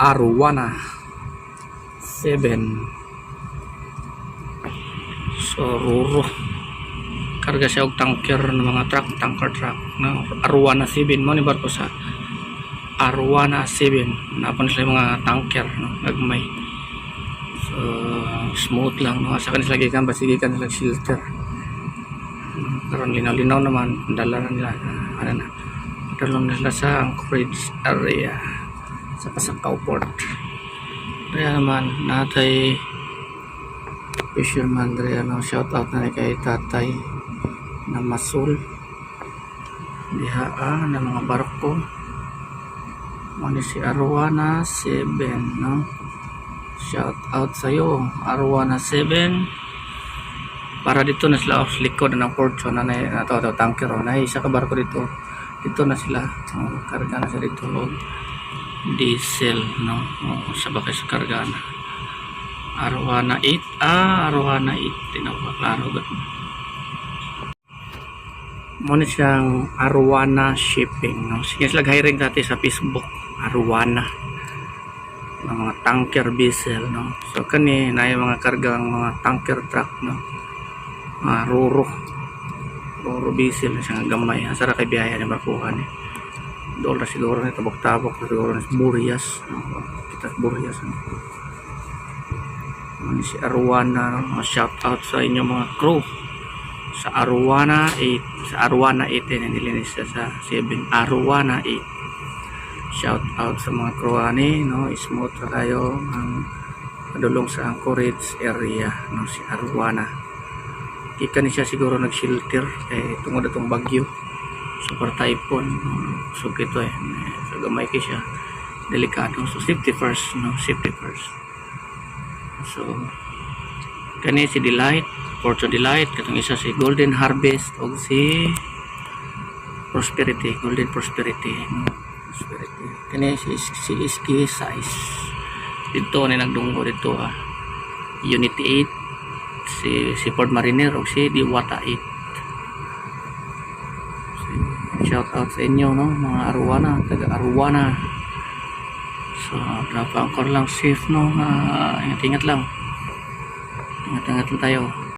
Arwana 7 so ruro. Karga siya og tanker ng mga truck tanker truck. Na Arwana 7 mo ni barko sa Arwana 7 napon sila mga tanker no? Gagmay so smooth lang no? Sa kanila gikan basigikan sila shelter. Karon linaw-linaw naman dala na nila ano na. Dala na sila sa Anchorage area sa Pasakaw Port. Kaya naman natay fisherman dre ano shout out na ni kay tatay na masul diha ah, na mga barko. Ano si Arwana 7 no? Shout out sa iyo Arwana 7 para dito na sila off likod ng fortune na na to, tanker oh. na isa ka barko dito. Dito na sila. Oh, karga na sila dito og diesel no? Oh, sa bakay sa karga na Arwana 8 ah Arwana 8 tinawa klaro ni siyang Arwana shipping no? Sige sila hiring dati sa Facebook. Arwana ng mga tanker vessel no? So kani na yung mga kargang mga tanker truck no? Mga ruro ruro diesel na siya nga gamay asara kay biyaya ni bakuhan eh doon na siguro na tabok-tabok siguro na Burias no? kita Burias no? Ano si Arwana no? shout out sa inyo mga crew sa Arwana 8 sa Arwana 8 eh nilinis sa 7 Arwana 8 shout out sa mga crew ani no smooth na kayo ang padulong sa Anchorage area no si Arwana Ika ni siya siguro nag-shelter eh tungod atong bagyo super typhoon no? so kito eh so gamay kay siya delikado. So safety first no? Safety first. So kani si Delight Porto Delight katong isa si Golden Harvest o si Prosperity Golden Prosperity no? Prosperity. Kani si, si Iski Size. Dito ni nagdunggo dito ah. Unity 8 si si Ford Mariner o si Diwata 8 shout out sa inyo no? Mga Arwana taga Arwana so napangkor lang safe no? Uh, ingat ingat lang. Ingat ingat lang tayo